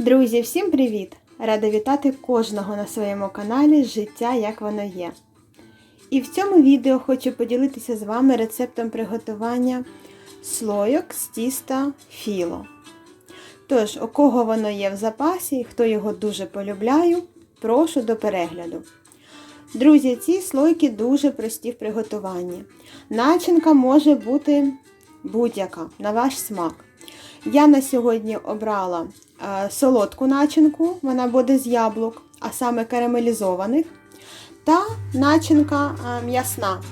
Друзі, всім привіт! Рада вітати кожного на своєму каналі Життя як воно є. І в цьому відео хочу поділитися з вами рецептом приготування слойок з тіста філо. Тож, у кого воно є в запасі, хто його дуже полюбляю, прошу до перегляду. Друзі, ці слойки дуже прості в приготуванні. Начинка може бути будь-яка на ваш смак. Я на сьогодні обрала е, солодку начинку, вона буде з яблук, а саме карамелізованих. Та начинка е, м'ясна.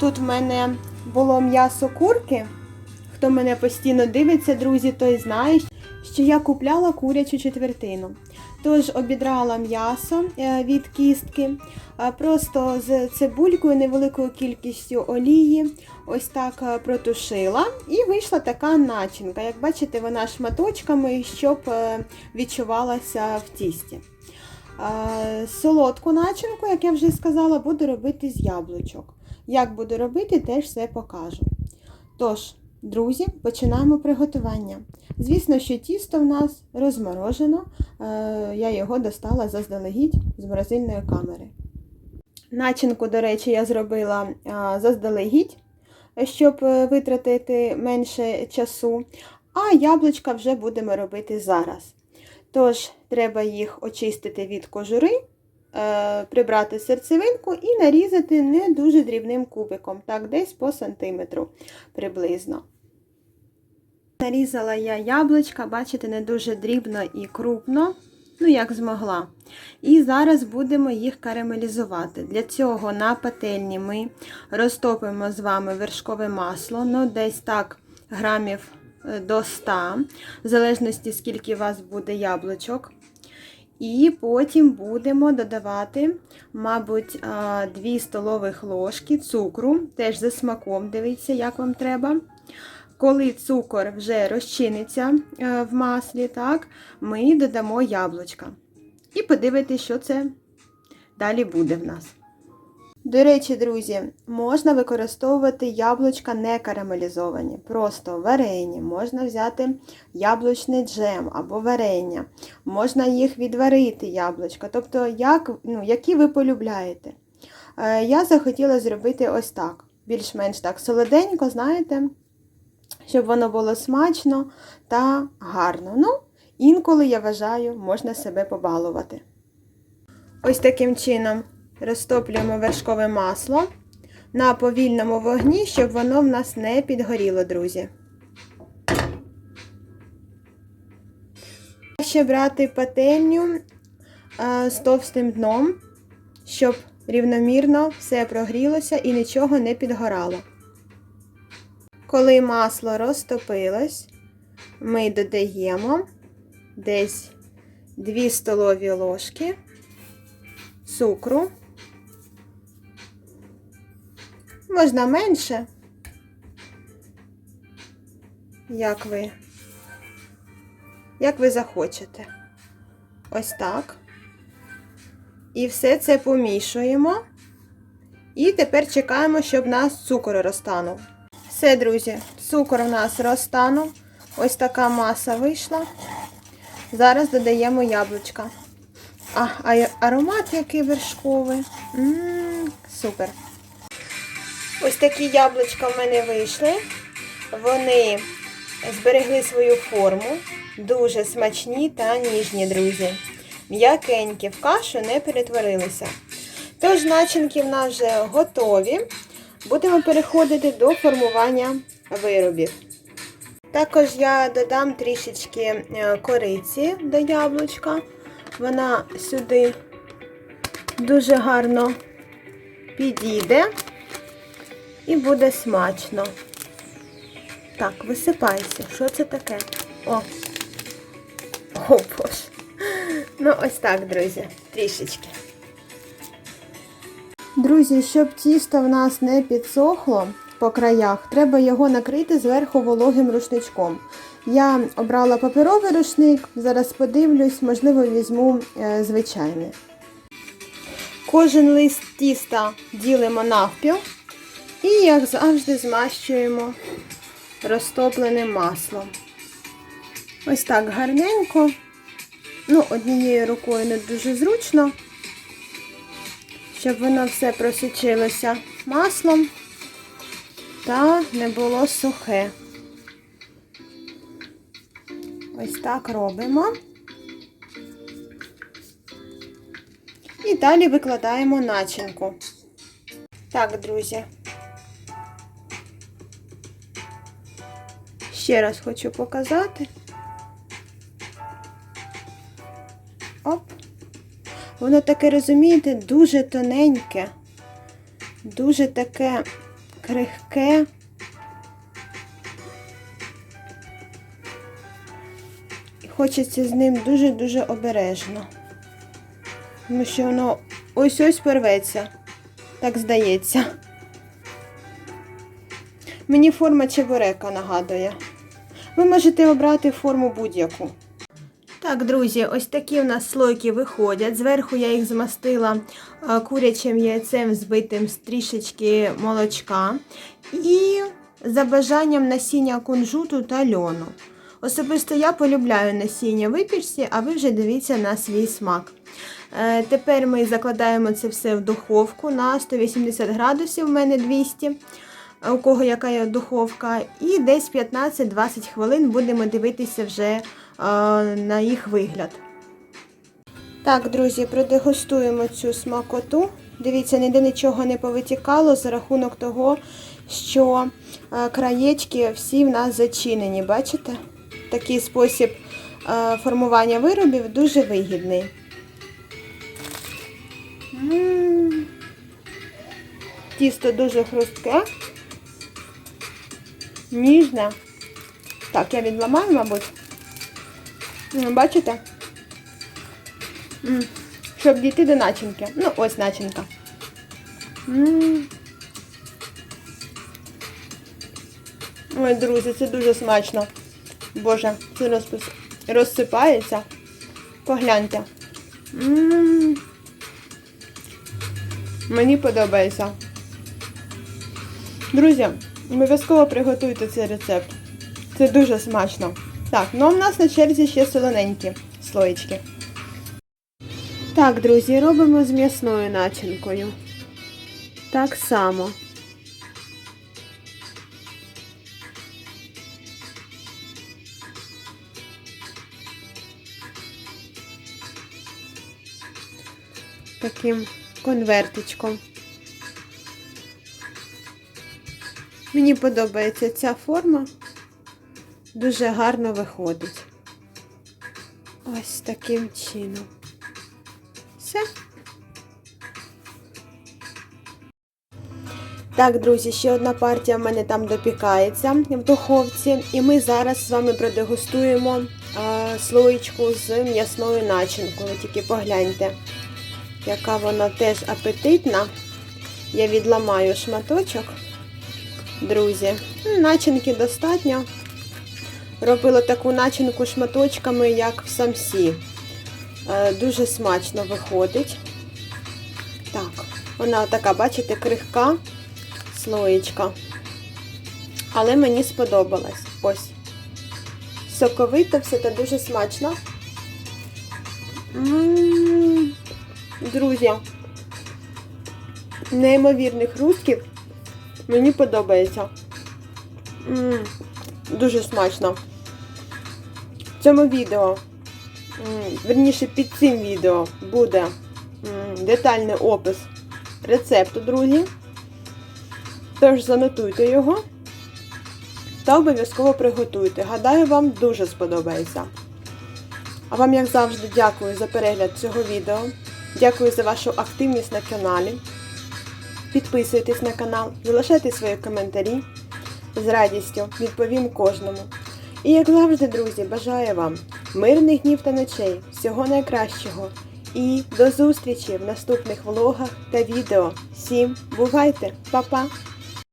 Тут в мене було м'ясо курки. Хто мене постійно дивиться, друзі, той знає, що я купляла курячу четвертину. Тож обідрала м'ясо е, від кістки, е, просто з цибулькою, невеликою кількістю олії, ось так е, протушила, і вийшла така начинка. Як бачите, вона шматочками, щоб відчувалася в тісті. Солодку начинку, як я вже сказала, буду робити з яблучок. Як буду робити, теж все покажу. Тож, друзі, починаємо приготування. Звісно, що тісто в нас розморожено, е, я його достала заздалегідь з морозильної камери. Начинку, до речі, я зробила е, заздалегідь, щоб е, витратити менше часу, а яблучка вже будемо робити зараз. Тож, треба їх очистити від кожури, прибрати серцевинку і нарізати не дуже дрібним кубиком, так, десь по сантиметру приблизно. Нарізала я яблучка, бачите, не дуже дрібно і крупно, ну як змогла. І зараз будемо їх карамелізувати. Для цього на пательні ми розтопимо з вами вершкове масло, ну десь так грамів е, до 100, в залежності, скільки у вас буде яблучок. І потім будемо додавати, мабуть, 2 столових ложки цукру, теж за смаком, дивіться, як вам треба. Коли цукор вже розчиниться е, в маслі, так, ми додамо яблучка. І подивитися, що це далі буде в нас. До речі, друзі, можна використовувати яблучка не карамелізовані, просто варені, можна взяти яблучний джем або варення, можна їх відварити, яблучка, тобто, як, ну, які ви полюбляєте. Е, Я захотіла зробити ось так, більш-менш так солоденько, знаєте, щоб воно було смачно та гарно. Ну, інколи, я вважаю, можна себе побалувати. Ось таким чином розтоплюємо вершкове масло на повільному вогні, щоб воно в нас не підгоріло, друзі. Ще брати пательню е, з товстим дном, щоб рівномірно все прогрілося і нічого не підгорало. Коли масло розтопилось, ми додаємо десь 2 столові ложки цукру. Можна менше, як ви, як ви захочете. Ось так. І все це помішуємо. І тепер чекаємо, щоб у нас цукор розтанув. Все, друзі, цукор у нас розтанув. Ось така маса вийшла. Зараз додаємо яблучка. А, аромат який вершковий. М-м, супер. Ось такі яблучка в мене вийшли. Вони зберегли свою форму. Дуже смачні та ніжні, друзі. М'якенькі, в кашу не перетворилися. Тож, начинки в нас вже готові. Будемо переходити до формування виробів. Також я додам трішечки е, кориці до яблучка. Вона сюди дуже гарно підійде і буде смачно. Так, висипайся. Що це таке? О! О, боже. Ну, ось так, друзі, трішечки. Друзі, щоб тісто в нас не підсохло по краях, треба його накрити зверху вологим рушничком. Я обрала паперовий рушник, зараз подивлюсь, можливо, візьму е, звичайний. Кожен лист тіста ділимо навпіл і, як завжди, змащуємо розтопленим маслом. Ось так гарненько Ну, однією рукою не дуже зручно, щоб воно все просочилося маслом та не було сухе. Ось так робимо. І далі викладаємо начинку. Так, друзі. Ще раз хочу показати. Оп. Воно таке, розумієте, дуже тоненьке, дуже таке крихке. Хочеться з ним дуже-дуже обережно. Тому що воно ось-ось порветься. Так здається. Мені форма чебурека нагадує. Ви можете обрати форму будь-яку. Так, друзі, ось такі у нас слойки виходять. Зверху я їх змастила е, курячим яйцем, збитим з трішечки молочка. І за бажанням насіння кунжуту та льону. Особисто я полюбляю насіння випічці, а ви вже дивіться на свій смак. Е, Тепер ми закладаємо це все в духовку на 180 градусів, у мене 200, у кого яка є духовка. І десь 15-20 хвилин будемо дивитися вже е, на їх вигляд. Так, друзі, продегустуємо цю смакоту. Дивіться, ніде нічого не повитікало за рахунок того, що е, краєчки всі в нас зачинені. Бачите? Такий спосіб е, формування виробів дуже вигідний. Тісто дуже хрустке, ніжне. Так, я відламаю, мабуть. Бачите? Щоб дійти до начинки. Ну, ось начинка. Ой, друзі, це дуже смачно. Боже, це розсипається. Погляньте. Мені подобається. Друзі, обов'язково приготуйте цей рецепт. Це дуже смачно. Так, ну а в нас на черзі ще солоненькі слоєчки. Так, друзі, робимо з м'ясною начинкою. Так само. Таким конвертичком. Мені подобається ця форма. Дуже гарно виходить. Ось таким чином. Все. Так, друзі, ще одна партія в мене там допікається в духовці. І ми зараз з вами продегустуємо слоєчку з м'ясною начинкою. Тільки погляньте, яка вона теж апетитна. Я відламаю шматочок, друзі. Начинки достатньо. Робила таку начинку шматочками, як в самсі. Е, Дуже смачно виходить. Так, вона така, бачите, крихка слоєчка. Але мені сподобалось. Ось. Соковито все та дуже смачно. М, Друзі, неймовірний хрустків. Мені подобається. М, Дуже смачно. В цьому відео, м, верніше під цим відео буде м, детальний опис рецепту, друзі. Тож занотуйте його та обов'язково приготуйте. Гадаю, вам дуже сподобається. А вам, як завжди, дякую за перегляд цього відео. Дякую за вашу активність на каналі. Підписуйтесь на канал, залишайте свої коментарі. З радістю відповім кожному. І як завжди, друзі, бажаю вам мирних днів та ночей, всього найкращого. І до зустрічі в наступних влогах та відео. Всім бувайте, Па-па!